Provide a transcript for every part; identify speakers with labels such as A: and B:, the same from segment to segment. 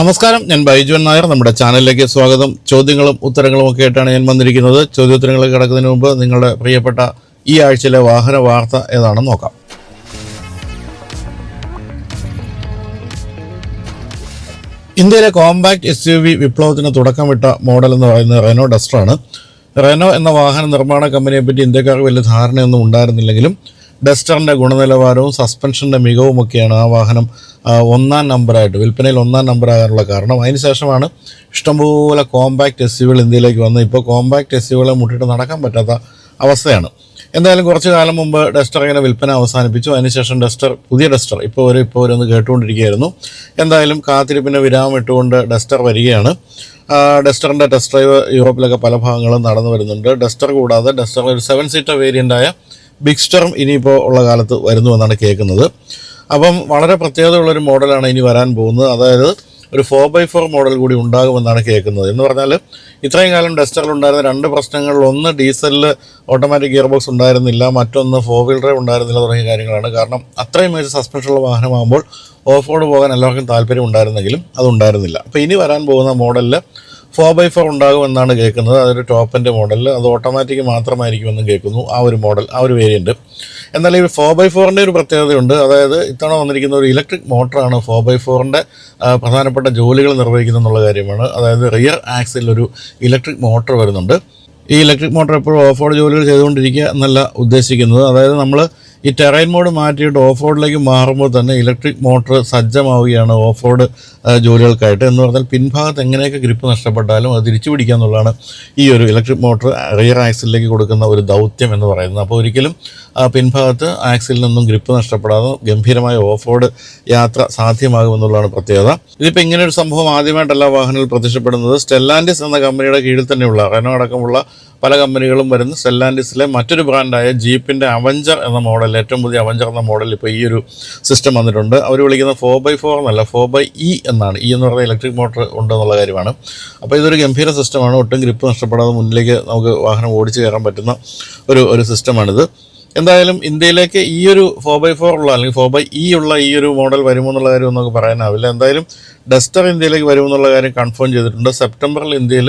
A: നമസ്കാരം ഞാൻ ബൈജുവൻ നായർ. നമ്മുടെ ചാനലിലേക്ക് സ്വാഗതം. ചോദ്യങ്ങളും ഉത്തരങ്ങളും ഒക്കെ ആയിട്ടാണ് ഞാൻ വന്നിരിക്കുന്നത്. ചോദ്യോത്തരങ്ങൾ കിടക്കുന്നതിന് മുമ്പ് നിങ്ങളുടെ പ്രിയപ്പെട്ട ഈ ആഴ്ചയിലെ വാഹന വാർത്ത ഏതാണെന്ന് നോക്കാം. ഇന്ത്യയിലെ കോമ്പാക്ട് എസ് യു വി വിപ്ലവത്തിന് തുടക്കമിട്ട മോഡൽ എന്ന് പറയുന്നത് റെനോ ഡസ്റ്ററാണ് റെനോ എന്ന വാഹന നിർമ്മാണ കമ്പനിയെ പറ്റി ഇന്ത്യക്കാർക്ക് വലിയ ധാരണയൊന്നും ഉണ്ടായിരുന്നില്ലെങ്കിലും ഡസ്റ്ററിന്റെ ഗുണനിലവാരവും സസ്പെൻഷന്റെ മികവുമൊക്കെയാണ് ആ വാഹനം ഒന്നാം നമ്പറായിട്ട് വിൽപ്പനയിൽ ഒന്നാം നമ്പറാകാനുള്ള കാരണം. അതിനുശേഷമാണ് ഇഷ്ടംപോലെ കോമ്പാക്റ്റ് എസ് യുകൾ ഇന്ത്യയിലേക്ക് വന്നത്. ഇപ്പോൾ കോമ്പാക്റ്റ് എസ് യുകളെ മുട്ടിട്ട് നടക്കാൻ പറ്റാത്ത അവസ്ഥയാണ്. എന്തായാലും കുറച്ച് കാലം മുമ്പ് ഡസ്റ്റർ ഇങ്ങനെ വിൽപ്പന അവസാനിപ്പിച്ചു. അതിനുശേഷം ഡസ്റ്റർ പുതിയ ഡസ്റ്റർ ഇപ്പോൾ ഒരു ഇപ്പോൾ ഒരു ഒന്ന് കേട്ടുകൊണ്ടിരിക്കുകയായിരുന്നു. എന്തായാലും കാത്തിരിപ്പിന്റെ വിരാമം ഇട്ടുകൊണ്ട് ഡസ്റ്റർ വരികയാണ്. ഡസ്റ്ററിന്റെ ടെസ്റ്റ് ഡ്രൈവ് യൂറോപ്പിലൊക്കെ പല ഭാഗങ്ങളും നടന്നു വരുന്നുണ്ട്. ഡസ്റ്റർ കൂടാതെ ഡസ്റ്റർ ഒരു സെവൻ സീറ്റർ വേരിയന്റായ ബിഗ്സ്റ്ററും ഇനിയിപ്പോൾ ഉള്ള കാലത്ത് വരുന്നു എന്നാണ് കേൾക്കുന്നത്. അപ്പം വളരെ പ്രത്യേകതയുള്ളൊരു മോഡലാണ് ഇനി വരാൻ പോകുന്നത്. അതായത് ഒരു ഫോർ ബൈ ഫോർ മോഡൽ കൂടി ഉണ്ടാകുമെന്നാണ് കേൾക്കുന്നത്. എന്ന് പറഞ്ഞാൽ ഇത്രയും കാലം ഡസ്റ്ററിൽ ഉണ്ടായിരുന്ന രണ്ട് പ്രശ്നങ്ങളിൽ ഒന്ന് ഡീസലിൽ ഓട്ടോമാറ്റിക് ഗിയർ ബോക്സ് ഉണ്ടായിരുന്നില്ല മറ്റൊന്ന് ഫോർ വീൽ ഡ്രൈവ് ഉണ്ടായിരുന്നില്ല തുടങ്ങിയ കാര്യങ്ങളാണ്. കാരണം അത്രയും മികച്ച സസ്പെൻഷനുള്ള വാഹനമാകുമ്പോൾ ഓഫ് റോഡ് പോകാൻ എല്ലാവർക്കും താല്പര്യം ഉണ്ടായിരുന്നെങ്കിലും അതുണ്ടായിരുന്നില്ല. അപ്പോൾ ഇനി വരാൻ പോകുന്ന മോഡലിൽ ഫോർ ബൈ ഫോർ ഉണ്ടാകുമെന്നാണ് കേൾക്കുന്നത്. അതൊരു ടോപ്പിന്റെ മോഡൽ അത് ഓട്ടോമാറ്റിക് മാത്രമായിരിക്കുമെന്നും കേൾക്കുന്നു. ആ ഒരു മോഡൽ ആ ഒരു വേരിയന്റ് എന്നാൽ ഈ ഫോർ ബൈ ഫോറിന്റെ ഒരു പ്രത്യേകതയുണ്ട്. അതായത് ഇത്തവണ വന്നിരിക്കുന്ന ഒരു ഇലക്ട്രിക് മോട്ടറാണ് ഫോർ ബൈ ഫോറിന്റെ പ്രധാനപ്പെട്ട ജോലികൾ നിർവഹിക്കുന്നത് എന്നുള്ള കാര്യമാണ്. അതായത് റിയർ ആക്സിൽ ഒരു ഇലക്ട്രിക് മോട്ടർ വരുന്നുണ്ട്. ഈ ഇലക്ട്രിക് മോട്ടർ എപ്പോഴും ഓഫ് റോഡ് ജോലികൾ ചെയ്തുകൊണ്ടിരിക്കുക എന്നല്ല ഉദ്ദേശിക്കുന്നത്. അതായത് നമ്മൾ ഈ ടെറൈൻ മോഡ് മാറ്റിയിട്ട് ഓഫ് റോഡിലേക്ക് മാറുമ്പോൾ തന്നെ ഇലക്ട്രിക് മോട്ടോർ സജ്ജമാവുകയാണ് ഓഫ് റോഡ് ജോലികൾക്കായിട്ട്. എന്ന് പറഞ്ഞാൽ പിൻഭാഗത്ത് എങ്ങനെയൊക്കെ ഗ്രിപ്പ് നഷ്ടപ്പെട്ടാലും അത് തിരിച്ചു പിടിക്കുക എന്നുള്ളതാണ് ഈ ഒരു ഇലക്ട്രിക് മോട്ടോർ റിയർ ആക്സിലേക്ക് കൊടുക്കുന്ന ഒരു ദൗത്യം എന്ന് പറയുന്നത്. അപ്പോൾ ഒരിക്കലും പിൻഭാഗത്ത് ആക്സിലിൽ നിന്നും ഗ്രിപ്പ് നഷ്ടപ്പെടാതെ ഗംഭീരമായ ഓഫ് റോഡ് യാത്ര സാധ്യമാകുമെന്നുള്ളതാണ് പ്രത്യേകത. ഇതിപ്പോൾ ഇങ്ങനെ ഒരു സംഭവം ആദ്യമായിട്ടല്ല വാഹനങ്ങൾ പ്രത്യക്ഷപ്പെടുന്നത് സ്റ്റെല്ലാൻഡിസ് എന്ന കമ്പനിയുടെ കീഴിൽ തന്നെയുള്ള റെനോ അടക്കമുള്ള പല കമ്പനികളും വരുന്ന സ്റ്റെല്ലാൻഡിസിലെ മറ്റൊരു ബ്രാൻഡായ ജീപ്പിന്റെ അവഞ്ചർ എന്ന മോഡൽ ഏറ്റവും പുതിയ അവഞ്ചർ എന്ന മോഡൽ ഇപ്പോൾ ഈ ഒരു സിസ്റ്റം വന്നിട്ടുണ്ട്. അവർ വിളിക്കുന്ന ഫോർ ബൈ ഫോർ എന്നല്ല ഫോർ ബൈ ഇ എന്നാണ്. ഇ എന്ന് പറയുന്ന ഇലക്ട്രിക് മോട്ടർ ഉണ്ടെന്നുള്ള കാര്യമാണ്. അപ്പോൾ ഇതൊരു ഗംഭീര സിസ്റ്റമാണ് ഒട്ടും ഗ്രിപ്പ് നഷ്ടപ്പെടാതെ മുന്നിലേക്ക് നമുക്ക് വാഹനം ഓടിച്ചു കയറാൻ പറ്റുന്ന ഒരു ഒരു സിസ്റ്റമാണിത് എന്തായാലും ഇന്ത്യയിലേക്ക് ഈ ഒരു ഫോർ ബൈ ഫോർ ഉള്ള അല്ലെങ്കിൽ ഫോർ ബൈ ഇ ഉള്ള ഈ ഒരു മോഡൽ വരുമോ എന്നുള്ള കാര്യം നമുക്ക് പറയാനാവില്ല. എന്തായാലും ഡസ്റ്റർ ഇന്ത്യയിലേക്ക് വരുമെന്നുള്ള കാര്യം കൺഫേം ചെയ്തിട്ടുണ്ട്. സെപ്റ്റംബറിൽ ഇന്ത്യയിൽ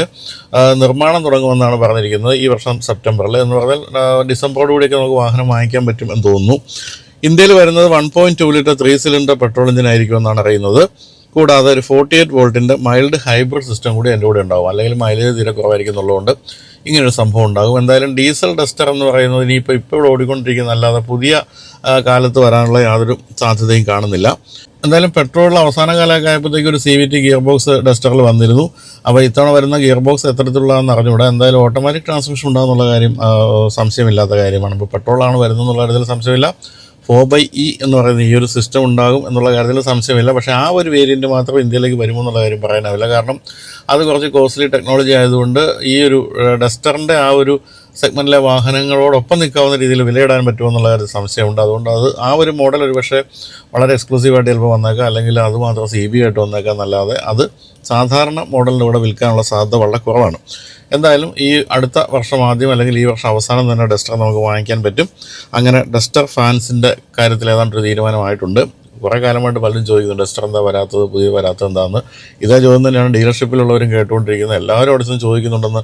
A: നിർമ്മാണം തുടങ്ങുമെന്നാണ് പറഞ്ഞിരിക്കുന്നത്. ഈ വർഷം സെപ്റ്റംബറിൽ എന്ന് പറഞ്ഞാൽ ഡിസംബറോടുകൂടിയൊക്കെ ഡിസംബറോട് കൂടിയൊക്കെ നമുക്ക് വാഹനം വാങ്ങിക്കാൻ പറ്റും എന്ന് തോന്നുന്നു. ഇന്ത്യയിൽ വരുന്നത് one point two litre three cylinder petrol engine ആയിരിക്കുമെന്നാണ് അറിയുന്നത്. കൂടാതെ ഒരു ഫോർട്ടി എയ്റ്റ് വോൾട്ടിന്റെ മൈൽഡ് ഹൈബ്രിഡ് സിസ്റ്റം കൂടി എന്റെ കൂടെ ഉണ്ടാവും. അല്ലെങ്കിൽ മൈലേജ് തീരെ കുറവായിരിക്കും എന്നുള്ളതുകൊണ്ട് ഇങ്ങനൊരു സംഭവം ഉണ്ടാകും. എന്തായാലും ഡീസൽ ഡസ്റ്റർ എന്ന് പറയുന്നത് ഇനിയിപ്പോൾ ഇപ്പോൾ ഇവിടെ ഓടിക്കൊണ്ടിരിക്കുന്ന അല്ലാതെ പുതിയ കാലത്ത് വരാനുള്ള യാതൊരു സാധ്യതയും കാണുന്നില്ല. എന്തായാലും പെട്രോളിൽ അവസാന കാലമൊക്കെ ആയപ്പോഴത്തേക്ക് ഒരു C V T gear box ഡസ്റ്ററിൽ വന്നിരുന്നു. അപ്പോൾ ഇത്തവണ വരുന്ന ഗിയർ ബോക്സ് എത്തരത്തിലുള്ളതെന്ന് അറിഞ്ഞുകൂടെ. എന്തായാലും ഓട്ടോമാറ്റിക് ട്രാൻസ്മിഷൻ ഉണ്ടാകുന്നുള്ള കാര്യം സംശയമില്ലാത്ത കാര്യമാണ്. ഇപ്പോൾ പെട്രോളാണ് വരുന്നതെന്നുള്ള കാര്യത്തിൽ സംശയമില്ല. ഫോർ ബൈ ഇ എന്ന് പറയുന്ന ഈ ഒരു സിസ്റ്റം ഉണ്ടാകും എന്നുള്ള കാര്യത്തിൽ സംശയമില്ല. പക്ഷേ ആ ഒരു വേരിയന്റ് മാത്രം ഇന്ത്യയിലേക്ക് വരുമോ എന്നുള്ള കാര്യം പറയാനാവില്ല. കാരണം അത് കുറച്ച് കോസ്റ്റ്ലി ടെക്നോളജി ആയതുകൊണ്ട് ഈ ഒരു ഡസ്റ്ററിന്റെ ആ ഒരു സെഗ്മെന്റിലെ വാഹനങ്ങളോടൊപ്പം നിൽക്കാവുന്ന രീതിയിൽ വിലയിടാൻ പറ്റുമോ എന്നുള്ള കാര്യത്തിൽ സംശയമുണ്ട്. അതുകൊണ്ട് അത് ആ ഒരു മോഡൽ ഒരു പക്ഷേ വളരെ എക്സ്ക്ലൂസീവായിട്ട് ചിലപ്പോൾ വന്നേക്കാം. അല്ലെങ്കിൽ അത് മാത്രം സി ബി ആയിട്ട് വന്നേക്കാം എന്നല്ലാതെ അത് സാധാരണ മോഡലിന്റെ കൂടെ വിൽക്കാനുള്ള സാധ്യത വളരെ കുറവാണ്. എന്തായാലും ഈ അടുത്ത വർഷം ആദ്യം അല്ലെങ്കിൽ ഈ വർഷം അവസാനം തന്നെ ഡസ്റ്റർ നമുക്ക് വാങ്ങിക്കാൻ പറ്റും. അങ്ങനെ ഡസ്റ്റർ ഫാൻസിന്റെ കാര്യത്തിൽ ഏതാണ്ട് ഒരു തീരുമാനമായിട്ടുണ്ട്. കുറേ കാലമായിട്ട് പലരും ചോദിക്കുന്നുണ്ട് ഡസ്റ്റർ എന്താ വരാത്തത്? പുതിയ വരാത്തത് എന്താണെന്ന് ഇതേ ചോദ്യം തന്നെയാണ് ഡീലർഷിപ്പിലുള്ളവരും കേട്ടുകൊണ്ടിരിക്കുന്നത്. എല്ലാവരും അടുത്തും ചോദിക്കുന്നുണ്ടെന്ന്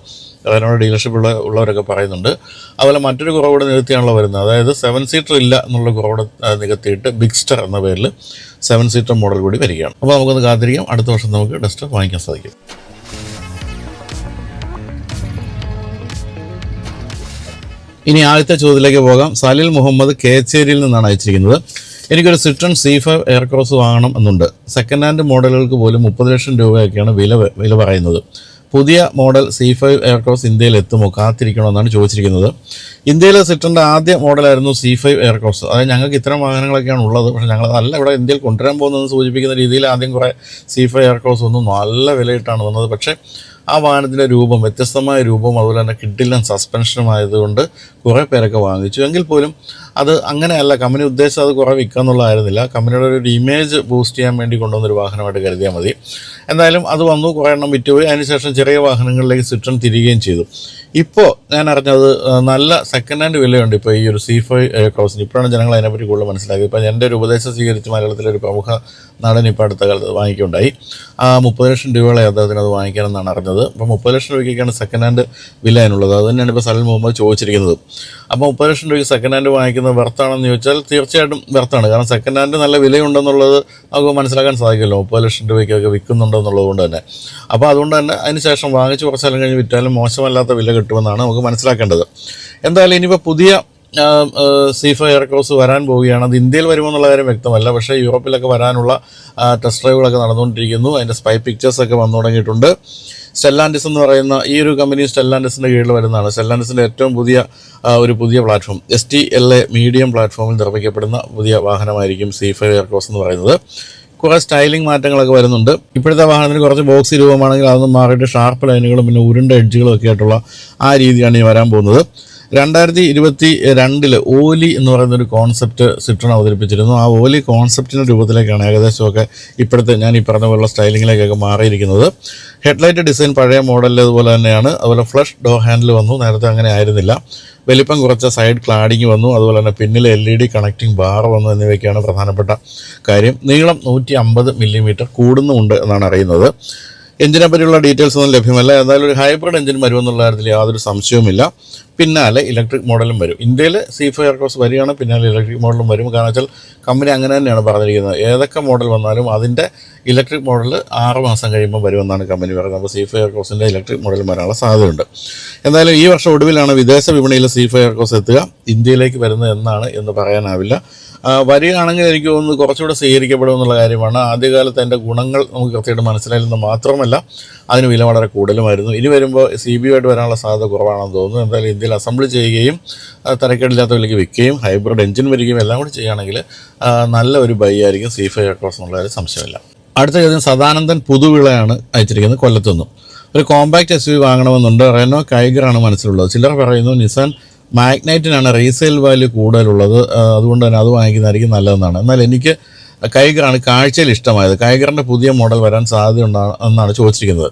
A: അവരുടെ ഡീലർഷിപ്പുള്ള ഉള്ളവരൊക്കെ പറയുന്നുണ്ട്. അതുപോലെ മറ്റൊരു കുറവോട് നികത്തിയാണല്ലോ വരുന്നത്. അതായത് സെവൻ സീറ്റർ ഇല്ല എന്നുള്ള കുറവോടെ നികത്തിയിട്ട് ബിഗ്സ്റ്റർ എന്ന പേരിൽ സെവൻ സീറ്റർ മോഡൽ കൂടി വരികയാണ്. അപ്പോൾ നമുക്കൊന്ന് കാത്തിരിക്കാം. അടുത്ത വർഷം നമുക്ക് ഡസ്റ്റർ വാങ്ങിക്കാൻ സാധിക്കും. ഇനി ആദ്യത്തെ ചോദ്യത്തിലേക്ക് പോകാം. സലിൽ മുഹമ്മദ് കേച്ചേരിയിൽ നിന്നാണ് അയച്ചിരിക്കുന്നത്. എനിക്കൊരു സിട്രൺ സി ഫൈവ് എയർക്രോസ് വാങ്ങണം എന്നുണ്ട്. സെക്കൻഡ് ഹാൻഡ് മോഡലുകൾക്ക് പോലും മുപ്പത് ലക്ഷം രൂപയൊക്കെയാണ് വില വില പറയുന്നത്. പുതിയ മോഡൽ സി ഫൈവ് എയർക്രോസ് ഇന്ത്യയിൽ എത്തുമോ കാത്തിരിക്കണമെന്നാണ് ചോദിച്ചിരിക്കുന്നത്. ഇന്ത്യയിലെ സിട്രന്റെ ആദ്യ മോഡലായിരുന്നു സി ഫൈവ് എയർക്രോസ് അതായത് ഞങ്ങൾക്ക് ഇത്തരം വാഹനങ്ങളൊക്കെയാണ് ഉള്ളത്. പക്ഷേ ഞങ്ങൾ നല്ല ഇവിടെ ഇന്ത്യയിൽ കൊണ്ടുവരാൻ പോകുന്നതെന്ന് സൂചിപ്പിക്കുന്ന രീതിയിൽ ആദ്യം കുറേ സി ഫൈവ് എയർക്രോസ് ഒന്നും നല്ല വിലയിട്ടാണ് വന്നത്. പക്ഷേ ആ വാഹനത്തിന്റെ രൂപം വ്യത്യസ്തമായ രൂപം അതുപോലെ തന്നെ കിഡിലും സസ്പെൻഷനും ആയതുകൊണ്ട് കുറേ പേരൊക്കെ വാങ്ങിച്ചു. എങ്കിൽ പോലും അത് അങ്ങനെയല്ല. കമ്പനി ഉദ്ദേശിച്ചത് അത് കുറേ വിൽക്കുക എന്നുള്ളതായിരുന്നില്ല കമ്പനിയുടെ ഒരു ഇമേജ് ബൂസ്റ്റ് ചെയ്യാൻ വേണ്ടി കൊണ്ടുവന്നൊരു വാഹനമായിട്ട് കരുതിയാൽ മതി. എന്തായാലും അത് വന്നു കുറേ എണ്ണം വിറ്റുപോയി. അതിനുശേഷം ചെറിയ വാഹനങ്ങളിലേക്ക് സിട്രൺ തിരികുകയും ചെയ്തു. ഇപ്പോൾ ഞാൻ അറിഞ്ഞത് നല്ല സെക്കൻഡ് ഹാൻഡ് വിലയുണ്ട് ഇപ്പോൾ ഈ ഒരു സി ഫൈവ് ക്രോസിന് ഇപ്പോഴാണ് ജനങ്ങൾ അതിനെപ്പറ്റി കൂടുതൽ മനസ്സിലാക്കിയത്. ഇപ്പോൾ എന്റെ ഒരു ഉപദേശം സ്വീകരിച്ച് മലയാളത്തിലെ ഒരു പ്രമുഖ നടൻ ഇപ്പോൾ അടുത്ത കാലത്ത് വാങ്ങിക്കുണ്ടായി ആ മുപ്പത് ലക്ഷം രൂപകളെ അദ്ദേഹത്തിന് അത് വാങ്ങിക്കാനെന്നാണ് അറിഞ്ഞത്. അപ്പോൾ മുപ്പത് ലക്ഷം രൂപയ്ക്കാണ് സെക്കൻഡ് ഹാൻഡ് വില അതിനുള്ളത്. അത് തന്നെയാണ് ഇപ്പോൾ സലൽ മുഹമ്മദ് ചോദിച്ചിരിക്കുന്നത്. അപ്പോൾ മുപ്പത് ലക്ഷം രൂപയ്ക്ക് സെക്കൻഡ് ഹാൻഡ് വാങ്ങിക്കുന്നത് വെർത്താണെന്ന് ചോദിച്ചാൽ തീർച്ചയായിട്ടും വെർത്താണ് കാരണം സെക്കൻഡ് ഹാൻഡ് നല്ല വിലയുണ്ടെന്നുള്ളത് നമുക്ക് മനസ്സിലാക്കാൻ സാധിക്കുമല്ലോ. മുപ്പത് ലക്ഷം രൂപയ്ക്കൊക്കെ വിൽക്കുന്നുണ്ടെന്നുള്ളത് കൊണ്ട് തന്നെ. അപ്പോൾ അതുകൊണ്ട് തന്നെ അതിന് ശേഷം വാങ്ങിച്ച് കുറച്ച് കാലം കഴിഞ്ഞ് വിറ്റാലും മോശമല്ലാത്ത വില കിട്ടുമെന്നാണ് നമുക്ക് മനസ്സിലാക്കേണ്ടത്. എന്തായാലും ഇനിയിപ്പോൾ പുതിയ സി ഫൈവ് എയർക്രോസ് വരാൻ പോവുകയാണ്. അത് ഇന്ത്യയിൽ വരുമോ എന്നുള്ള കാര്യം വ്യക്തമല്ല. പക്ഷേ യൂറോപ്പിലൊക്കെ വരാനുള്ള ടെസ്റ്റ് ഡ്രൈവുകളൊക്കെ നടന്നുകൊണ്ടിരിക്കുന്നു. അതിന്റെ സ്പൈ പിക്ചേഴ്സൊക്കെ വന്നു തുടങ്ങിയിട്ടുണ്ട്. സ്റ്റെല്ലാൻഡിസ് എന്ന് പറയുന്ന ഈ ഒരു കമ്പനി സ്റ്റെല്ലാൻഡിസിന്റെ കീഴിൽ വരുന്നതാണ്. സ്റ്റെല്ലാൻഡിസിന്റെ ഏറ്റവും പുതിയ ഒരു പുതിയ platform S T L A medium പ്ലാറ്റ്ഫോമിൽ നിർമ്മിക്കപ്പെടുന്ന പുതിയ വാഹനമായിരിക്കും സി ഫൈവ് എയർക്രോസ് എന്ന് പറയുന്നത്. കുറേ സ്റ്റൈലിംഗ് മാറ്റങ്ങളൊക്കെ വരുന്നുണ്ട്. ഇപ്പോഴത്തെ വാഹനത്തിന് കുറച്ച് ബോക്സി രൂപമാണെങ്കിൽ അതൊന്നും മാറിയിട്ട് ഷാർപ്പ് ലൈനുകളും പിന്നെ ഉരുണ്ട എഡ്ജുകളും ഒക്കെ ആയിട്ടുള്ള ആ രീതിയാണ് ഈ വരാൻ പോകുന്നത്. രണ്ടായിരത്തി ഇരുപത്തി രണ്ടിൽ ഓലി എന്ന് പറയുന്ന ഒരു കോൺസെപ്റ്റ് സിട്രൺ അവതരിപ്പിച്ചിരുന്നു. ആ ഓലി കോൺസെപ്റ്റിന്റെ രൂപത്തിലേക്കാണ് ഏകദേശമൊക്കെ ഇപ്പോഴത്തെ ഞാൻ ഈ പറഞ്ഞ പോലുള്ള സ്റ്റൈലിങ്ങിലേക്കൊക്കെ മാറിയിരിക്കുന്നത്. ഹെഡ്ലൈറ്റ് ഡിസൈൻ പഴയ മോഡലിൽ അതുപോലെ തന്നെയാണ്. അതുപോലെ ഫ്ലഷ് ഡോ ഹാൻഡിൽ വന്നു. നേരത്തെ അങ്ങനെ ആയിരുന്നില്ല. വലിപ്പം കുറച്ച സൈഡ് ക്ലാഡിങ് വന്നു. അതുപോലെ തന്നെ പിന്നിൽ L E D connecting bar വന്നു എന്നിവയൊക്കെയാണ് പ്രധാനപ്പെട്ട കാര്യം. നീളം നൂറ്റി അമ്പത് മില്ലിമീറ്റർ കൂടുന്നുമുണ്ട് എന്നാണ് അറിയുന്നത്. എഞ്ചിനെ പറ്റിയുള്ള ഡീറ്റെയിൽസ് ഒന്നും ലഭ്യമല്ല. എന്തായാലും ഒരു ഹൈബ്രിഡ് എഞ്ചിൻ വരുമെന്നുള്ള കാര്യത്തിൽ യാതൊരു സംശയവുമില്ല. പിന്നാലെ ഇലക്ട്രിക് മോഡലും വരും. ഇന്ത്യയിൽ സി ഫൈവ് എയർക്രോസ് വരികയാണ് പിന്നാലെ ഇലക്ട്രിക് മോഡലും വരും. കാരണം വെച്ചാൽ കമ്പനി അങ്ങനെ തന്നെയാണ് പറഞ്ഞിരിക്കുന്നത്. ഏതൊക്കെ മോഡൽ വന്നാലും അതിന്റെ ഇലക്ട്രിക് മോഡൽ ആറ് മാസം കഴിയുമ്പോൾ വരുമെന്നാണ് കമ്പനി പറയുന്നത്. അപ്പോൾ സി ഫൈവ് എയർക്രോസിന്റെ ഇലക്ട്രിക് മോഡൽ വരാനുള്ള സാധ്യതയുണ്ട്. എന്തായാലും ഈ വർഷം ഒടുവിലാണ് വിദേശ വിപണിയിൽ സി ഫൈവ് എയർക്രോസ് എത്തുക. ഇന്ത്യയിലേക്ക് വരുന്നത് എന്നാണ് എന്ന് പറയാനാവില്ല. വരികയാണെങ്കിൽ എനിക്ക് തോന്നുന്നു കുറച്ചുകൂടെ സ്വീകരിക്കപ്പെടും എന്നുള്ള കാര്യമാണ്. ആദ്യകാലത്ത് അതിന്റെ ഗുണങ്ങൾ നമുക്ക് കൃത്യമായിട്ട് മനസ്സിലായില്ലെന്ന് മാത്രമല്ല അതിന് വില വളരെ കൂടുതലുമായിരുന്നു. ഇനി വരുമ്പോൾ സി ബി ആയിട്ട് വരാനുള്ള സാധ്യത കുറവാണെന്ന് തോന്നുന്നു. എന്തായാലും ഇന്ത്യയിൽ അസംബിൾ ചെയ്യുകയും തരക്കേടില്ലാത്ത വിലയ്ക്ക് വിൽക്കുകയും ഹൈബ്രിഡ് എഞ്ചിൻ വരികയും എല്ലാം കൂടി ചെയ്യുകയാണെങ്കിൽ നല്ല ഒരു ബൈ ആയിരിക്കും സി ഫൈവ് എയർക്രോസ് എന്നുള്ള ഒരു സംശയമില്ല. അടുത്ത ചോദ്യം സദാനന്ദൻ പുതുവിളയാണ് അയച്ചിരിക്കുന്നത് കൊല്ലത്തുനിന്നും ഒരു കോമ്പാക്ട് എസ് യു വാങ്ങണമെന്നുണ്ട്. റെനോ കൈഗറാണ് മനസ്സിലുള്ളത്. ചിലർ പറയുന്നു നിസാൻ മാഗ്നൈറ്റിനാണ് റീസെയിൽ വാല്യൂ കൂടുതലുള്ളത്. അതുകൊണ്ട് തന്നെ അത് വാങ്ങിക്കുന്നതായിരിക്കും നല്ലതെന്നാണ്. എന്നാൽ എനിക്ക് കൈഗറാണ് കാഴ്ചയിൽ ഇഷ്ടമായത്. കൈഗറിന്റെ പുതിയ മോഡൽ വരാൻ സാധ്യതയുണ്ടാണ് എന്നാണ് ചോദിച്ചിരിക്കുന്നത്.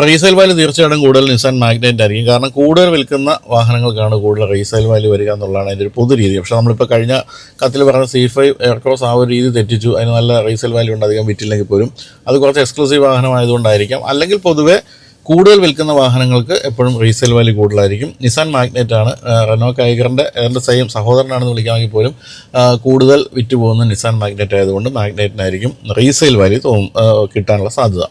A: റീസെയിൽ വാല്യൂ തീർച്ചയായിട്ടും കൂടുതൽ നിസാൻ മാഗ്നറ്റ് ആയിരിക്കും. കാരണം കൂടുതൽ വിൽക്കുന്ന വാഹനങ്ങൾക്കാണ് കൂടുതൽ റീസെയിൽ വാല്യൂ വരിക എന്നുള്ളതാണ് അതിന്റെ ഒരു പൊതു രീതി. പക്ഷേ നമ്മളിപ്പോൾ കഴിഞ്ഞ കത്തിൽ പറഞ്ഞ സി ഫൈവ് എയർക്രോസ് ആ ഒരു രീതി തെറ്റിച്ചു. അതിന് നല്ല റീസെയിൽ വാല്യൂ ഉണ്ട് അധികം വിറ്റില്ലെങ്കിൽ പോലും. അത് കുറച്ച് എക്സ്ക്ലൂസീവ് വാഹനമായതുകൊണ്ടായിരിക്കാം. അല്ലെങ്കിൽ പൊതുവേ കൂടുതൽ വിൽക്കുന്ന വാഹനങ്ങൾക്ക് എപ്പോഴും റീസെയിൽ വാല്യൂ കൂടുതലായിരിക്കും. നിസാൻ മാഗ്നറ്റ് ആണ് റെനോ കൈഗറിന്റെ എന്റെ സെയിം സഹോദരനാണെന്ന് വിളിക്കാമെങ്കിൽ പോലും കൂടുതൽ വിറ്റ് പോകുന്ന നിസാൻ മാഗ്നറ്റ് ആയതുകൊണ്ട് മാഗ്നറ്റിനായിരിക്കും റീസെയിൽ വാല്യൂ തോന്നും കിട്ടാനുള്ള സാധ്യത.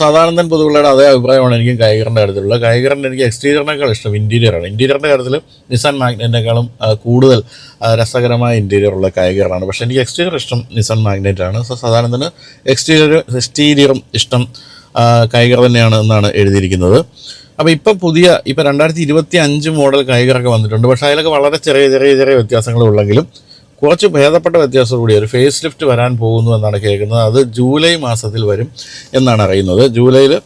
A: സാധാരണ പൊതുവുള്ളയുടെ അതേ അഭിപ്രായമാണ് എനിക്കും കൈകറിന്റെ കാര്യത്തിലുള്ള. കൈകറിന്റെ എനിക്ക് എക്സ്റ്റീരിയറിനേക്കാൾ ഇഷ്ടം ഇന്റീരിയറാണ് ഇന്റീരിയറിന്റെ കാര്യത്തിൽ നിസാൻ മാഗ്നറ്റിനേക്കാളും കൂടുതൽ രസകരമായ ഇന്റീരിയർ ഉള്ള കൈഗറാണ് പക്ഷേ എനിക്ക് എക്സ്റ്റീരിയർ ഇഷ്ടം നിസാൻ ആണ് സോ സാധാരണത്തിന് എക്സ്റ്റീരിയർ എക്സ്റ്റീരിയറും ഇഷ്ടം കൈകർ തന്നെയാണ് എന്നാണ് എഴുതിയിരിക്കുന്നത്. അപ്പോൾ ഇപ്പം പുതിയ ഇപ്പം രണ്ടായിരത്തി ഇരുപത്തി അഞ്ച് മോഡൽ കൈകറൊക്കെ വന്നിട്ടുണ്ട്. പക്ഷേ അതിലൊക്കെ വളരെ ചെറിയ ചെറിയ ചെറിയ വ്യത്യാസങ്ങൾ ഉള്ളെങ്കിലും കുറച്ച് ഭേദപ്പെട്ട വ്യത്യാസം കൂടി ഒരു ഫേസ് ലിഫ്റ്റ് വരാൻ പോകുന്നു എന്നാണ് കേൾക്കുന്നത്. അത് ജൂലൈ മാസത്തിൽ വരും എന്നാണ് അറിയുന്നത്. ജൂലൈയിൽ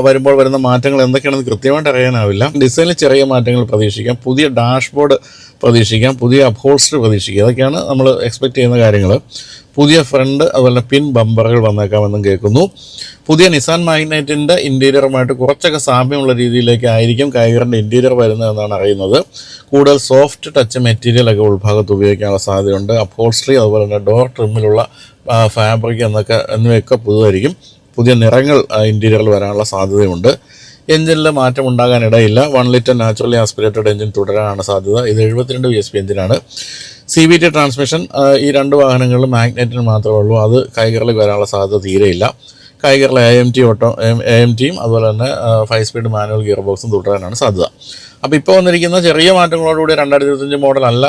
A: വരുമ്പോൾ വരുന്ന മാറ്റങ്ങൾ എന്തൊക്കെയാണെന്ന് കൃത്യമായിട്ട് അറിയാനാവില്ല. ഡിസൈനിൽ ചെറിയ മാറ്റങ്ങൾ പ്രതീക്ഷിക്കാം. പുതിയ ഡാഷ്ബോർഡ് പ്രതീക്ഷിക്കാം. പുതിയ അപ്ഹോൾസ്റ്റർ പ്രതീക്ഷിക്കാം. അതൊക്കെയാണ് നമ്മൾ എക്സ്പെക്റ്റ് ചെയ്യുന്ന കാര്യങ്ങൾ പുതിയ ഫ്രണ്ട് അതുപോലെ പിൻ ബമ്പറുകൾ വന്നേക്കാമെന്നും കേൾക്കുന്നു. പുതിയ നിസാൻ മാഗ്നൈറ്റിന്റെ ഇന്റീരിയറുമായിട്ട് കുറച്ചൊക്കെ സാമ്യമുള്ള രീതിയിലേക്ക് ആയിരിക്കും കൈഗറിന്റെ ഇന്റീരിയർ വരുന്നതെന്നാണ് അറിയുന്നത്. കൂടുതൽ സോഫ്റ്റ് ടച്ച് മെറ്റീരിയലൊക്കെ ഉൾഭാഗത്ത് ഉപയോഗിക്കാനുള്ള സാധ്യതയുണ്ട്. അപ്പോൾസ്ട്രി അതുപോലെ തന്നെ ഡോർ ട്രിമ്മിലുള്ള ഫാബ്രിക് എന്നൊക്കെ എന്നിവയൊക്കെ പുതുതായിരിക്കും. പുതിയ നിറങ്ങൾ ഇന്റീരിയറിൽ വരാനുള്ള സാധ്യതയുണ്ട്. എഞ്ചിനിൽ മാറ്റം ഉണ്ടാകാനിടയില്ല one litre naturally aspirated engine തുടരാനാണ് സാധ്യത. ഇത് എഴുപത്തിരണ്ട് വി എസ് പി എഞ്ചിനാണ്. സി വി ടി ട്രാൻസ്മിഷൻ ഈ രണ്ട് വാഹനങ്ങളിലും മാഗ്നറ്റിന് മാത്രമേ ഉള്ളൂ. അത് കൈകറിൽ വരാനുള്ള സാധ്യത തീരെയില്ല. കൈകറിലെ A M T auto A M ടിയും അതുപോലെ തന്നെ ഫൈവ് സ്പീഡ് മാനുവൽ ഗിയർ ബോക്സും തുടരാനാണ് സാധ്യത. അപ്പോൾ ഇപ്പോൾ വന്നിരിക്കുന്ന ചെറിയ മാറ്റങ്ങളോടുകൂടിയ രണ്ടായിരത്തി ഇരുപത്തഞ്ച് മോഡൽ അല്ല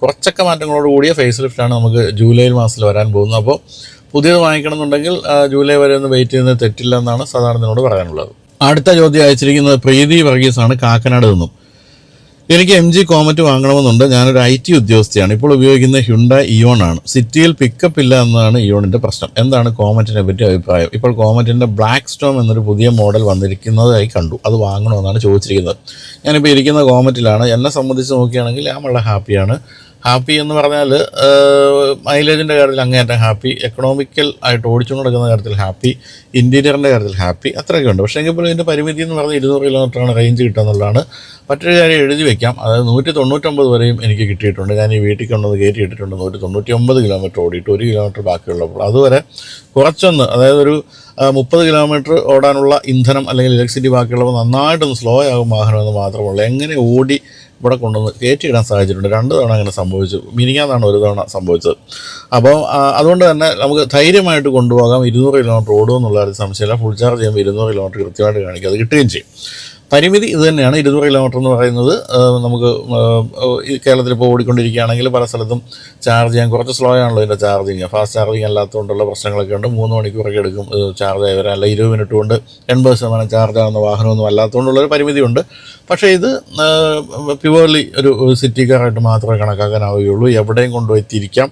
A: കുറച്ചൊക്കെ മാറ്റങ്ങളോട് കൂടിയ ഫേസ് ലിഫ്റ്റാണ് നമുക്ക് ജൂലൈ മാസത്തിൽ വരാൻ പോകുന്നത്. അപ്പോൾ പുതിയത് വാങ്ങിക്കണമെന്നുണ്ടെങ്കിൽ ജൂലൈ വരെ ഒന്ന് വെയിറ്റ് ചെയ്യുന്നത് തെറ്റില്ല എന്നാണ് സാധാരണ ഇതിനോട് പറയാനുള്ളത്. അടുത്ത ചോദ്യം അയച്ചിരിക്കുന്നത് പ്രീതി വർഗീസ് ആണ് കാക്കനാട് നിന്നും. എനിക്ക് എം ജി കോമറ്റ് വാങ്ങണമെന്നുണ്ട്. ഞാനൊരു ഐ ടി ഉദ്യോഗസ്ഥയാണ്. ഇപ്പോൾ ഉപയോഗിക്കുന്ന ഹ്യുണ്ട ഇയോൺ ആണ്. സിറ്റിയിൽ പിക്കപ്പ് ഇല്ല എന്നതാണ് ഇയോണിന്റെ പ്രശ്നം. എന്താണ് കോമറ്റിനെ പറ്റി അഭിപ്രായം? ഇപ്പോൾ കോമറ്റിന്റെ ബ്ലാക്ക് സ്റ്റോം എന്നൊരു പുതിയ മോഡൽ വന്നിരിക്കുന്നതായി കണ്ടു. അത് വാങ്ങണമെന്നാണ് ചോദിച്ചിരിക്കുന്നത്. ഞാനിപ്പോൾ ഇരിക്കുന്ന കോമറ്റിലാണ് എന്നെ സംബന്ധിച്ച് നോക്കുകയാണെങ്കിൽ ഞാൻ വളരെ ഹാപ്പിയാണ് ഹാപ്പി എന്ന് പറഞ്ഞാൽ മൈലേജിന്റെ കാര്യത്തിൽ അങ്ങേയറ്റം ഹാപ്പി എക്കണോമിക്കൽ ആയിട്ട് ഓടിച്ചുകൊണ്ട് നടക്കുന്ന കാര്യത്തിൽ ഹാപ്പി ഇന്റീരിയറിന്റെ കാര്യത്തിൽ ഹാപ്പി അത്രയൊക്കെ ഉണ്ട്. പക്ഷേ എങ്കിൽ പോലും ഇതിന്റെ പരിമിതി എന്ന് പറഞ്ഞാൽ ഇരുന്നൂറ് കിലോമീറ്ററാണ് റേഞ്ച് കിട്ടുക എന്നുള്ളതാണ് മറ്റൊരു കാര്യം എഴുതി വെക്കാം. അതായത് നൂറ്റി തൊണ്ണൂറ്റൊമ്പത് വരെയും എനിക്ക് കിട്ടിയിട്ടുണ്ട്. ഞാൻ ഈ വീട്ടിൽ കൊണ്ടുവന്ന് കയറ്റി ഇട്ടിട്ടുണ്ട്. നൂറ്റി തൊണ്ണൂറ്റി ഒമ്പത് കിലോമീറ്റർ ഓടിയിട്ട് ഒരു കിലോമീറ്റർ ബാക്കിയുള്ളപ്പോൾ. അതുവരെ കുറച്ചൊന്ന് അതായത് ഒരു മുപ്പത് കിലോമീറ്റർ ഓടാനുള്ള ഇന്ധനം അല്ലെങ്കിൽ ഇലക്ട്രിസിറ്റി ബാക്കിയുള്ളപ്പോൾ നന്നായിട്ടൊന്ന് സ്ലോ ആകും വാഹനമെന്ന് മാത്രമുള്ളൂ എങ്ങനെ ഓടി ഇവിടെ കൊണ്ടുവന്ന് കയറ്റിയിടാൻ സാഹചര്യമുണ്ട് രണ്ട് തവണ അങ്ങനെ സംഭവിച്ചു. മിനിങ്ങാന്നാണ് ഒരു തവണ സംഭവിച്ചത്. അപ്പോൾ അതുകൊണ്ട് തന്നെ നമുക്ക് ധൈര്യമായിട്ട് കൊണ്ടുപോകാം. ഇരുന്നൂറ് കിലോമീറ്റർ ഓടുമെന്നുള്ള സംശയമില്ല. ഫുൾ ചാർജ് ചെയ്യുമ്പോൾ ഇരുന്നൂറ് കിലോമീറ്റർ കൃത്യമായിട്ട് കാണിക്കും. അത് കിട്ടുകയും ചെയ്യും. പരിമിതി ഇത് തന്നെയാണ്. ഇരുന്നൂറ് കിലോമീറ്റർ എന്ന് പറയുന്നത് നമുക്ക് കേരളത്തിൽ ഇപ്പോൾ ഓടിക്കൊണ്ടിരിക്കുകയാണെങ്കിൽ പല സ്ഥലത്തും ചാർജ് ചെയ്യാൻ കുറച്ച് സ്ലോ ആണല്ലോ ഇതിന്റെ ചാർജിങ് ഫാസ്റ്റ് ചാർജിങ് അല്ലാത്തതുകൊണ്ടുള്ള പ്രശ്നങ്ങളൊക്കെ ഉണ്ട്. മൂന്ന് മണിക്കൂറൊക്കെ എടുക്കും ചാർജ് ആയി വരാൻ അല്ല ഇരുപത് മിനിറ്റ് കൊണ്ട് എൺപത് ശതമാനം ചാർജ് ആകുന്ന വാഹനമൊന്നും അല്ലാത്തതുകൊണ്ടുള്ളൊരു പരിമിതിയുണ്ട്. പക്ഷേ ഇത് പ്യുവർലി ഒരു സിറ്റി കാറായിട്ട് മാത്രമേ കണക്കാക്കാനാവുകയുള്ളൂ. എവിടെയും കൊണ്ടുപോയി തിരിക്കാം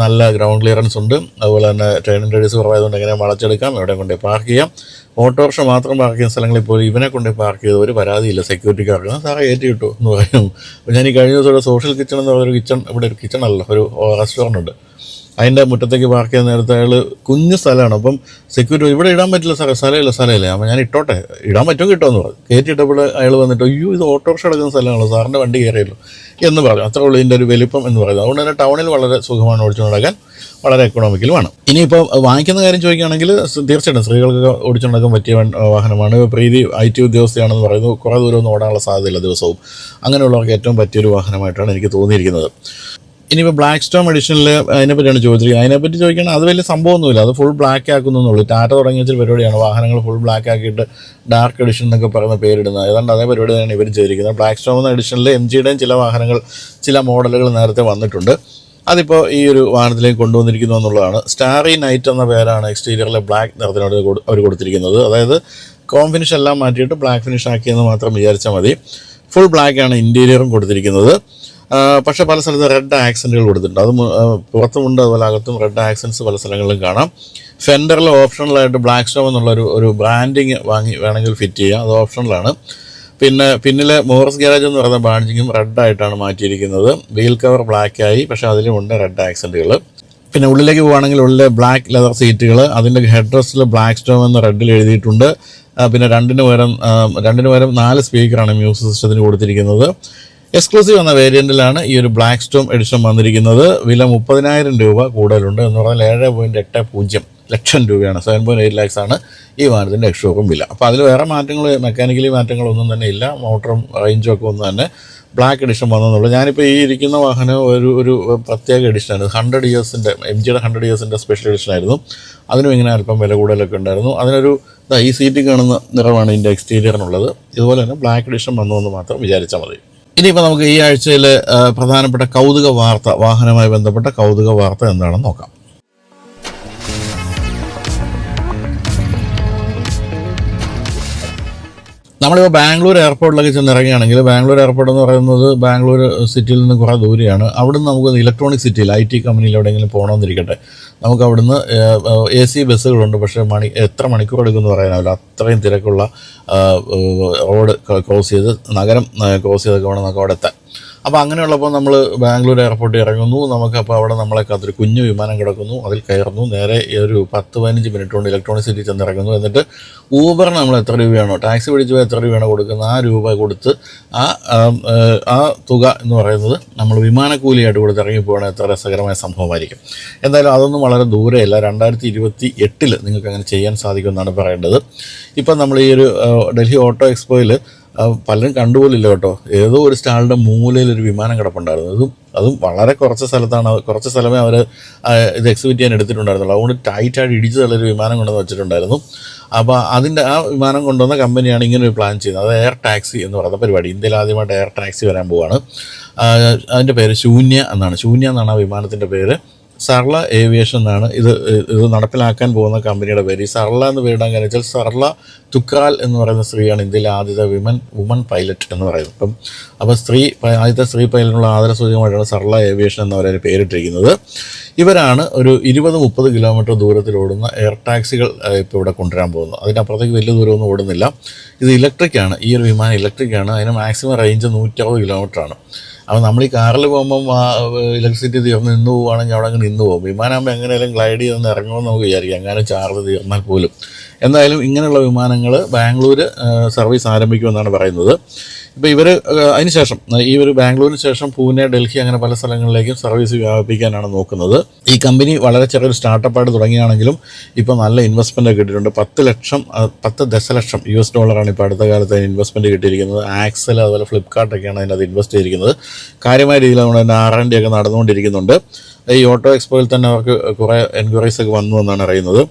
A: നല്ല ഗ്രൗണ്ട് ക്ലിയറൻസ് ഉണ്ട്. അതുപോലെ തന്നെ ട്രെയിനിന്റെ റേഡിയസ് കുറവായതുകൊണ്ട് എങ്ങനെ വളച്ചെടുക്കാം. എവിടെ കൊണ്ടുപോയി പാർക്ക് ചെയ്യാം. ഓട്ടോറിക്ഷ മാത്രം പാർക്ക് ചെയ്യുന്ന സ്ഥലങ്ങളിൽ പോലും ഇവനെ കൊണ്ട് പാർക്ക് ചെയ്ത് ഒരു പരാതിയില്ല സെക്യൂരിറ്റിക്കാർക്ക് "ആ, സാറേ കയറ്റി കിട്ടു എന്ന് പറയും. ഞാൻ ഈ കഴിഞ്ഞ ദിവസം ഇവിടെ സോഷ്യൽ കിച്ചൺ എന്ന് പറഞ്ഞൊരു കിച്ചൺ ഇവിടെ ഒരു കിച്ചൺ അല്ല ഒരു റെസ്റ്റോറന്റ് ഉണ്ട്. അതിന്റെ മുറ്റത്തേക്ക് പാർക്ക് ചെയ്യുന്ന നേരത്തെ അയാൾ കുഞ്ഞു സ്ഥലമാണ്. അപ്പം സെക്യൂരിറ്റി ഇവിടെ ഇടാൻ പറ്റില്ല സാറേ സ്ഥലമില്ല സ്ഥലമില്ല. അപ്പം ഞാൻ ഇട്ടോട്ടെ. ഇടാൻ പറ്റും കിട്ടുമെന്ന് പറഞ്ഞു. കയറ്റിയിട്ടപ്പോൾ അയാൾ വന്നിട്ട് അയ്യോ ഇത് ഓട്ടോറിക്ഷ എടുക്കുന്ന സ്ഥലമാണല്ലോ. സാറിന്റെ വണ്ടി കയറിയല്ലോ. എന്ന് പറഞ്ഞു. അത്ര ഉള്ളൂ ഇതിന്റെ ഒരു വലിപ്പം എന്ന് പറയുന്നത്. അതുകൊണ്ട് തന്നെ ടൗണിൽ വളരെ സുഖമാണ് ഓടിച്ചു നടക്കാൻ. വളരെ എക്കണോമിക്കലുമാണ് ഇനിയിപ്പോൾ വാങ്ങിക്കുന്ന കാര്യം ചോദിക്കുകയാണെങ്കിൽ തീർച്ചയായിട്ടും സ്ത്രീകൾക്ക് നടക്കാൻ പറ്റിയ വാഹനമാണ്. പ്രീതി ഐ ടി ഉദ്യോഗസ്ഥയാണെന്ന് പറയുന്നു. കുറേ ദൂരം ഒന്നും ഓടാനുള്ള സാധ്യതയില്ല ദിവസവും. അങ്ങനെയുള്ളവർക്ക് ഏറ്റവും പറ്റിയൊരു വാഹനമായിട്ടാണ് എനിക്ക് തോന്നിയിരിക്കുന്നത്. ഇനിയിപ്പോൾ ബ്ലാക്ക് സ്റ്റോം എഡിഷനിൽ അതിനെപ്പറ്റിയാണ് ചോദിച്ചിരിക്കുന്നത് അതിനെപ്പറ്റി ചോദിക്കണം അത് വലിയ സംഭവമൊന്നുമില്ല. അത് ഫുൾ ബ്ലാക്ക് ആക്കുന്നുള്ളൂ ടാറ്റ തുടങ്ങിയ വെച്ചൊരു പരിപാടിയാണ്. വാഹനങ്ങൾ ഫുൾ ബ്ലാക്ക് ആക്കിയിട്ട് ഡാർക്ക് എഡിഷൻ എന്നൊക്കെ പറയുന്ന പേരിടുന്നത്. ഏതാണ്ട് അതേ പരിപാടി തന്നെയാണ് ഇവർ ചെയ്തിരിക്കുന്നത്. ബ്ലാക്ക് സ്റ്റോം എന്ന എഡിഷനിൽ എം ജിയുടെയും ചില വാഹനങ്ങൾ ചില മോഡലുകൾ നേരത്തെ വന്നിട്ടുണ്ട്. അതിപ്പോൾ ഈ ഒരു വാഹനത്തിലേക്ക് കൊണ്ടുവന്നിരിക്കുന്നു എന്നുള്ളതാണ്. സ്റ്റാറി നൈറ്റ് എന്ന പേരാണ് എക്സ്റ്റീരിയറിലെ ബ്ലാക്ക് നിറത്തിനോട് അവർ കൊടുത്തിരിക്കുന്നത്. അതായത് കോം ഫിനിഷ് എല്ലാം മാറ്റിയിട്ട് ബ്ലാക്ക് ഫിനിഷ് ആക്കിയെന്ന് മാത്രം വിചാരിച്ചാൽ മതി. ഫുൾ ബ്ലാക്കാണ് ഇന്റീരിയറും കൊടുത്തിരിക്കുന്നത്. പക്ഷേ പല സ്ഥലത്ത് റെഡ് ആക്സന്റുകൾ കൊടുത്തിട്ടുണ്ട്. അത് പുറത്തുമുണ്ട് അതുപോലെ അകത്തും റെഡ് ആക്സൻസ് പല സ്ഥലങ്ങളിലും കാണാം. ഫെൻഡറിൽ ഓപ്ഷണലായിട്ട് ബ്ലാക്ക് സ്റ്റോം എന്നുള്ളൊരു ഒരു ബ്രാൻഡിങ് വാങ്ങി വേണമെങ്കിൽ ഫിറ്റ് ചെയ്യാം. അത് ഓപ്ഷണലാണ് പിന്നെ പിന്നിലെ മോറസ് ഗാരേജ് എന്ന് പറയുന്ന ബ്രാൻഡിങ്ങും റെഡായിട്ടാണ് മാറ്റിയിരിക്കുന്നത്. വീൽ കവർ ബ്ലാക്ക് ആയി പക്ഷേ അതിലുമുണ്ട് റെഡ് ആക്സന്റുകൾ പിന്നെ ഉള്ളിലേക്ക് പോവുകയാണെങ്കിൽ ഉള്ളിലെ ബ്ലാക്ക് ലെതർ സീറ്റുകൾ അതിന്റെ ഹെഡ് റെസ്റ്റിൽ ബ്ലാക്ക് സ്റ്റോം എന്ന് റെഡിൽ എഴുതിയിട്ടുണ്ട്. പിന്നെ രണ്ടിന് പകരം രണ്ടിന് പകരം നാല് സ്പീക്കറാണ് മ്യൂസിക് സിസ്റ്റത്തിന് കൊടുത്തിരിക്കുന്നത്. എക്സ്ക്ലൂസീവ് എന്ന വേരിയന്റിലാണ് ഈ ഒരു ബ്ലാക്ക് സ്റ്റോം എഡിഷൻ വന്നിരിക്കുന്നത്. വില മുപ്പതിനായിരം രൂപ കൂടുതലുണ്ട് എന്ന് പറഞ്ഞാൽ ഏഴ് പോയിന്റ് എട്ട് പൂജ്യം ലക്ഷം രൂപയാണ്. സെവൻ പോയിന്റ് എയ്റ്റ് ലാക്സ് ആണ് ഈ വാഹനത്തിന്റെ എക്സ്ഷോറും വില. അപ്പോൾ അതിൽ വേറെ മാറ്റങ്ങൾ മെക്കാനിക്കലി മാറ്റങ്ങളൊന്നും തന്നെ ഇല്ല. മോട്ടറും റേഞ്ചും ഒക്കെ ഒന്നും തന്നെ ബ്ലാക്ക് എഡിഷൻ വന്നെന്നുള്ളൂ. ഞാനിപ്പോൾ ഈ ഇരിക്കുന്ന വാഹനം ഒരു ഒരു പ്രത്യേക എഡിഷനാണ് ഹൺഡ്രഡ് ഇയേഴ്സിന്റെ എം ജിയുടെ ഹൺഡ്രഡ് ഇയേഴ്സിന്റെ സ്പെഷ്യൽ എഡിഷൻ ആയിരുന്നു. അതിനും ഇങ്ങനെ അല്പം വില കൂടുതലൊക്കെ ഉണ്ടായിരുന്നു. അതിനൊരു ഈ സീറ്റിൽ കാണുന്ന നിറമാണ് ഇതിന്റെ എക്സ്റ്റീരിയറിനുള്ളത് ഇതുപോലെ തന്നെ ബ്ലാക്ക് എഡിഷൻ വന്നു എന്ന് മാത്രം വിചാരിച്ചാൽ മതി. ഇനിയിപ്പോൾ നമുക്ക് ഈ ആഴ്ചയിൽ പ്രധാനപ്പെട്ട കൗതുക വാർത്ത വാഹനവുമായി ബന്ധപ്പെട്ട കൗതുക വാർത്ത എന്താണെന്ന് നോക്കാം. നമ്മളിപ്പോൾ ബാംഗ്ലൂർ എയർപോർട്ടിലൊക്കെ ചെന്ന് ഇറങ്ങുകയാണെങ്കിൽ ബാംഗ്ലൂർ എയർപോർട്ട് എന്ന് പറയുന്നത് ബാംഗ്ലൂർ സിറ്റിയിൽ നിന്ന് കുറേ ദൂരെയാണ്. നിന്ന് നമുക്ക് ഇലക്ട്രോണിക് സിറ്റിയിൽ ഐ ടി കമ്പനിയിൽ എവിടെയെങ്കിലും പോകണമെന്നിരിക്കട്ടെ. നമുക്ക് അവിടുന്ന് എ സി ബസ്സുകളുണ്ട്. പക്ഷേ മണി എത്ര മണിക്കൂർ എടുക്കുമെന്ന് പറയാനാവില്ല. അത്രയും തിരക്കുള്ള റോഡ് ക്രോസ് ചെയ്ത് നഗരം ക്രോസ് ചെയ്തൊക്കെ വേണം നമുക്ക് അവിടെ എത്താൻ. അപ്പോൾ അങ്ങനെയുള്ളപ്പോൾ നമ്മൾ ബാംഗ്ലൂർ എയർപോർട്ടിൽ ഇറങ്ങുന്നു. നമുക്കപ്പോൾ അവിടെ നമ്മളെ കാത്തൊരു കുഞ്ഞു വിമാനം കിടക്കുന്നു. അതിൽ കയറുന്നു. നേരെ ഒരു പത്ത് പതിനഞ്ച് മിനിറ്റ് കൊണ്ട് ഇലക്ട്രോണിക് സിറ്റി ചെന്ന് ഇറങ്ങുന്നു എന്നിട്ട് ഊബറിന് നമ്മൾ എത്ര രൂപയാണോ ടാക്സി പിടിച്ച് പോയി എത്ര രൂപയാണോ കൊടുക്കുന്നത് ആ രൂപ കൊടുത്ത് ആ ആ തുക എന്ന് പറയുന്നത് നമ്മൾ വിമാനക്കൂലിയായിട്ട് കൊടുത്ത് ഇറങ്ങി പോകണ എത്ര രസകരമായ സംഭവമായിരിക്കും. എന്തായാലും അതൊന്നും വളരെ ദൂരെയല്ല. രണ്ടായിരത്തി ഇരുപത്തി എട്ടിൽ നിങ്ങൾക്ക് അങ്ങനെ ചെയ്യാൻ സാധിക്കുമെന്നാണ് പറയേണ്ടത്. ഇപ്പം നമ്മൾ ഈ ഒരു ഡൽഹി ഓട്ടോ എക്സ്പോയിൽ പലരും കണ്ടുപോലില്ല കേട്ടോ. ഏതോ ഒരു സ്റ്റാളിന്റെ മൂലയിൽ ഒരു വിമാനം കിടപ്പുണ്ടായിരുന്നു. അതും അതും വളരെ കുറച്ച് സ്ഥലത്താണ് കുറച്ച് സ്ഥലമേ അവർ ഇത് എക്സിബിറ്റ് ചെയ്യാൻ എടുത്തിട്ടുണ്ടായിരുന്നുള്ളൂ. അതുകൊണ്ട് ടൈറ്റായിട്ട് ഇടിച്ച് തള്ളൊരു വിമാനം കൊണ്ടുവന്ന് വെച്ചിട്ടുണ്ടായിരുന്നു. അപ്പോൾ അതിന്റെ ആ വിമാനം കൊണ്ടുവന്ന കമ്പനിയാണ് ഇങ്ങനെ ഒരു പ്ലാൻ ചെയ്യുന്നത്. അത് എയർ ടാക്സി എന്ന് പറയുന്ന പരിപാടി. ഇന്ത്യയിൽ ആദ്യമായിട്ട് എയർ ടാക്സി വരാൻ പോവാണ്. അതിന്റെ പേര് ശൂന്യ എന്നാണ്. ശൂന്യ എന്നാണ് ആ വിമാനത്തിന്റെ പേര്. സർള ഏവിയേഷൻ എന്നാണ് ഇത് ഇത് നടപ്പിലാക്കാൻ പോകുന്ന കമ്പനിയുടെ പേര്. ഈ സർള എന്ന് പേരിടാൻ കാരണം വെച്ചാൽ സർള തുക്കാൽ എന്ന് പറയുന്ന സ്ത്രീയാണ് ഇന്ത്യയിലെ ആദ്യത്തെ വിമൻ വുമൺ പൈലറ്റ് എന്ന് പറയുന്നത്. അപ്പം അപ്പോൾ സ്ത്രീ ആദ്യത്തെ സ്ത്രീ പൈലറ്റിനുള്ള ആദരസൂചകമായിട്ടാണ് സർള ഏവിയേഷൻ എന്ന് പറയുന്ന പേരിട്ടിരിക്കുന്നത്. ഇവരാണ് ഒരു ഇരുപത് മുപ്പത് കിലോമീറ്റർ ദൂരത്തിൽ ഓടുന്ന എയർ ടാക്സികൾ ഇപ്പോൾ ഇവിടെ കൊണ്ടുവരാൻ പോകുന്നത്. അതിനപ്പുറത്തേക്ക് വലിയ ദൂരമൊന്നും ഓടുന്നില്ല. ഇത് ഇലക്ട്രിക് ആണ്. ഈ ഒരു വിമാനം ഇലക്ട്രിക് ആണ്. അതിന് മാക്സിമം റേഞ്ച് നൂറ്ററുപത് കിലോമീറ്റർ ആണ് അപ്പോൾ നമ്മൾ ഈ കാറിൽ പോകുമ്പം ഇലക്ട്രിസിറ്റി തീർന്ന് നിന്ന് പോവുകയാണെങ്കിൽ അവിടെ അങ്ങ് നിന്ന് പോകും. വിമാനമാകുമ്പോൾ എങ്ങനെയാലും ഗ്ലൈഡ് ചെയ്തൊന്ന് ഇറങ്ങുമെന്ന് നമുക്ക് വിചാരിക്കാം. എങ്ങനെ ചാർജ് തീർന്നാൽ പോലും. എന്തായാലും ഇങ്ങനെയുള്ള വിമാനങ്ങൾ ബാംഗ്ലൂർ സർവീസ് ആരംഭിക്കുമെന്നാണ് പറയുന്നത്. ഇപ്പോൾ ഇവർ അതിനുശേഷം ഈ ഒരു ബാംഗ്ലൂരിന് ശേഷം പൂനെ ഡൽഹി അങ്ങനെ പല സ്ഥലങ്ങളിലേക്കും സർവീസ് വ്യാപിപ്പിക്കാനാണ് നോക്കുന്നത്. ഈ കമ്പനി വളരെ ചെറിയൊരു സ്റ്റാർട്ടപ്പായിട്ട് തുടങ്ങിയാണെങ്കിലും ഇപ്പോൾ നല്ല ഇൻവെസ്റ്റ്മെന്റ് കിട്ടിയിട്ടുണ്ട്. പത്ത് ലക്ഷം പത്ത് ദശലക്ഷം യു എസ് ഡോളറാണ് ഇപ്പോൾ അടുത്ത കാലത്ത് ഇൻവെസ്റ്റ്മെന്റ് കിട്ടിയിരിക്കുന്നത്. ആക്സൽ അതുപോലെ ഫ്ലിപ്കാർട്ടൊക്കെയാണ് അതിനകത്ത് ഇൻവെസ്റ്റ് ചെയ്തിരിക്കുന്നത്. കാര്യമായ രീതിയിൽ അതുകൊണ്ട് തന്നെ ആർ ആൻഡ് ഡി ഒക്കെ നടന്നുകൊണ്ടിരിക്കുന്നുണ്ട്. ഈ ഓട്ടോ എക്സ്പോയിൽ തന്നെ അവർക്ക് കുറേ എൻക്വയറീസ് ഒക്കെ വന്നു എന്നാണ് അറിയുന്നത്.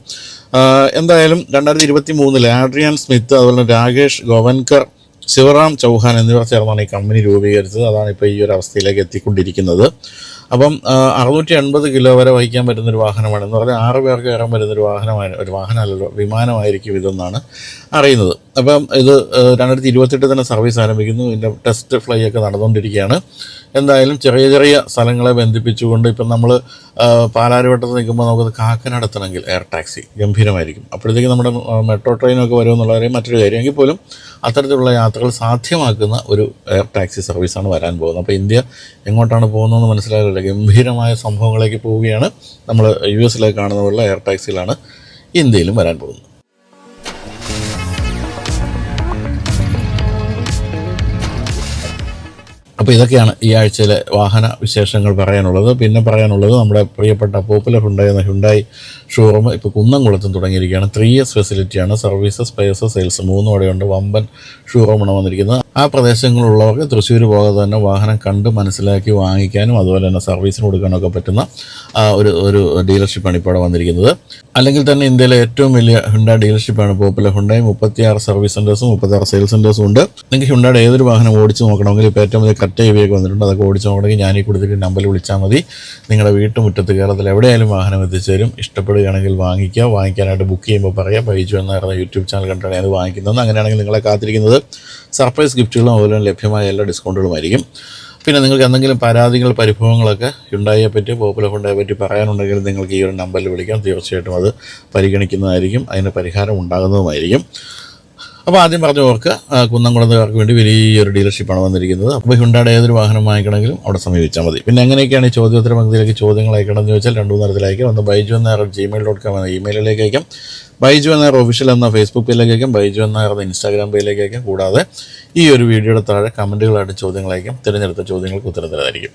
A: എന്തായാലും രണ്ടായിരത്തി ഇരുപത്തി മൂന്നിൽ ആഡ്രിയാൻ സ്മിത്ത് അതുപോലെ രാകേഷ് ഗോവൻകർ ശിവറാം ചൗഹാൻ എന്നിവർ ചേർന്നാണ് ഈ കമ്പനി രൂപീകരിച്ചത്. അതാണ് ഇപ്പോൾ ഈ ഒരു അവസ്ഥയിലേക്ക് എത്തിക്കൊണ്ടിരിക്കുന്നത്. അപ്പം അറുന്നൂറ്റി എൺപത് കിലോ വരെ വഹിക്കാൻ പറ്റുന്ന ഒരു വാഹനമാണ്. എന്ന് പറഞ്ഞാൽ ആറ് പേർക്ക് കയറാൻ പറ്റുന്ന ഒരു വാഹനമാണ് ഒരു വാഹനമല്ലല്ലോ വിമാനമായിരിക്കും ഇതെന്നാണ് അറിയുന്നത്. അപ്പം ഇത് രണ്ടായിരത്തി ഇരുപത്തെട്ട് തന്നെ സർവീസ് ആരംഭിക്കുന്നു. ഇതിന്റെ ടെസ്റ്റ് ഫ്ലൈ ഒക്കെ നടന്നുകൊണ്ടിരിക്കുകയാണ്. എന്തായാലും ചെറിയ ചെറിയ സ്ഥലങ്ങളെ ബന്ധിപ്പിച്ചുകൊണ്ട് ഇപ്പം നമ്മൾ പാലാരിവട്ടത്ത് നിൽക്കുമ്പോൾ നമുക്ക് കാക്കനടത്തണമെങ്കിൽ എയർ ടാക്സി ഗംഭീരമായിരിക്കും. അപ്പോഴത്തേക്ക് നമ്മുടെ മെട്രോ ട്രെയിനൊക്കെ വരുമെന്നുള്ളവരെ മറ്റൊരു കാര്യം എങ്കിൽ പോലും അത്തരത്തിലുള്ള യാത്രകൾ സാധ്യമാക്കുന്ന ഒരു എയർ ടാക്സി സർവീസാണ് വരാൻ പോകുന്നത്. അപ്പോൾ ഇന്ത്യ എങ്ങോട്ടാണ് പോകുന്നതെന്ന് മനസ്സിലാകില്ല ഗംഭീരമായ സംഭവങ്ങളിലേക്ക് പോവുകയാണ് നമ്മൾ യു എസിലേക്ക് കാണുന്ന പോലുള്ള എയർ ടാക്സികളാണ് ഇന്ത്യയിലും വരാൻ പോകുന്നത്. അപ്പോൾ ഇതൊക്കെയാണ് ഈ ആഴ്ചയിലെ വാഹന വിശേഷങ്ങൾ പറയാനുള്ളത്. പിന്നെ പറയാനുള്ളത് നമ്മുടെ പ്രിയപ്പെട്ട പോപ്പുലർ ഹുണ്ടായി എന്ന ഹുണ്ടായി ഷോറൂം ഇപ്പോൾ കുന്നംകുളത്തും തുടങ്ങിയിരിക്കുകയാണ്. ത്രീ ഇയേഴ്സ് ഫെസിലിറ്റിയാണ് സർവീസസ് സ്പെയർസ് സെയിൽസ് മൂന്നും അവിടെയുണ്ട്. വമ്പൻ ഷോറൂമാണ് വന്നിരിക്കുന്നത്. ആ പ്രദേശങ്ങളിലുള്ളവർക്ക് തൃശ്ശൂർ പോകാതെ തന്നെ വാഹനം കണ്ട് മനസ്സിലാക്കി വാങ്ങിക്കാനും അതുപോലെ തന്നെ സർവീസിന് കൊടുക്കാനൊക്കെ പറ്റുന്ന ഒരു ഒരു ഡീലർഷിപ്പാണ് ഇപ്പോൾ വന്നിരിക്കുന്നത്. അല്ലെങ്കിൽ തന്നെ ഇന്ത്യയിലെ ഏറ്റവും വലിയ ഹുണ്ട ഡീലർഷിപ്പാണ് പോപ്പുലർ ഹുണ്ടായി മുപ്പത്തിയാറ് സർവീസ് സെന്റേഴ്സും മുപ്പത്തിയാറ് സെയിൽസ് സെന്റേഴ്സും ഉണ്ട്. നിങ്ങൾക്ക് ഹുണ്ടയുടെ ഏതൊരു വാഹനം ഓടിച്ച് നോക്കണമെങ്കിൽ ഇപ്പോൾ ഏറ്റവും വലിയ കറ്റ ഇവയൊക്കെ വന്നിട്ടുണ്ട്. അതൊക്കെ ഓടിച്ചു നോക്കണമെങ്കിൽ ഈ കൊടുത്തിട്ട് നമ്പറിൽ വിളിച്ചാൽ മതി. നിങ്ങളുടെ വീട്ടുമുറ്റത്ത് കേരളത്തിൽ എവിടെയായാലും വാഹനം എത്തിച്ചേരും ഇഷ്ടപ്പെടുകയാണെങ്കിൽ വാങ്ങിക്കുക. വാങ്ങിക്കാനായിട്ട് ബുക്ക് ചെയ്യുമ്പോൾ പറയാം. ബൈജു എന്ന യൂട്യൂബ് ചാനൽ കണ്ടാണ് അത് വാങ്ങിക്കുന്നത്. അങ്ങനെയാണെങ്കിൽ നിങ്ങളെ കാത്തിരിക്കുന്നത്. സർപ്രൈസ് ഗിഫ്റ്റുകളും അതുപോലെ ലഭ്യമായ എല്ലാ ഡിസ്കൗണ്ടുകളുമായിരിക്കും പിന്നെ നിങ്ങൾക്ക് എന്തെങ്കിലും പരാതികൾ പരിഭവങ്ങളൊക്കെ ഉണ്ടായെ പറ്റി പോപ്പുലർ ഹുണ്ടായെ പറ്റി പറയാനുണ്ടെങ്കിൽ നിങ്ങൾക്ക് ഈ ഒരു നമ്പറിൽ വിളിക്കാം. തീർച്ചയായിട്ടും അത് പരിഗണിക്കുന്നതായിരിക്കും. അതിന് പരിഹാരം ഉണ്ടാകുന്നതുമായിരിക്കും. അപ്പോൾ ആദ്യം പറഞ്ഞ ഓർക്ക് കുന്നംകുളത്തുകാർക്ക് വേണ്ടി വലിയൊരു ഡീലർഷിപ്പാണ് വന്നിരിക്കുന്നത്. അപ്പോൾ ഹുണ്ടായുടെ ഏതൊരു വാഹനം വാങ്ങിക്കണമെങ്കിലും അവിടെ സമീപിച്ചാൽ മതി. പിന്നെ എങ്ങനെയൊക്കെയാണ് ഈ ചോദ്യോത്തര പങ്ക്തിയിലേക്ക് ചോദ്യങ്ങൾ അയക്കണമെന്ന് ചോദിച്ചാൽ രണ്ടു മൂന്ന് തരത്തിലേക്ക് ഒന്ന് ബൈജു എന്ന ജിമെയിൽ ഡോട്ട് കോം എന്ന ഇമെയിലിലേക്ക് അയക്കാം. ബൈജു എന്ന ഒഫീഷ്യൽ എന്ന ഫേസ്ബുക്ക് പേജിലേക്ക് അയക്കാം. ബൈജു എന്ന ഇൻസ്റ്റാഗ്രാം പേജിലേക്ക് അയക്കാം. കൂടാതെ ഈ ഒരു വീഡിയോയുടെ താഴെ കമന്റുകളായിട്ട് ചോദ്യങ്ങൾ അയക്കാം. തിരഞ്ഞെടുത്ത ചോദ്യങ്ങൾക്ക് ഉത്തരം തരാതായിരിക്കും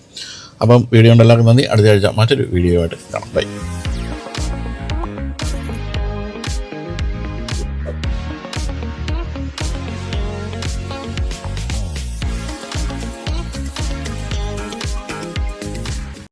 A: അപ്പം വീഡിയോ ഉണ്ട് എല്ലാവർക്കും നന്ദി. അടുത്ത ആഴ്ച മറ്റൊരു വീഡിയോ ആയിട്ട് കാണാം. ബൈ.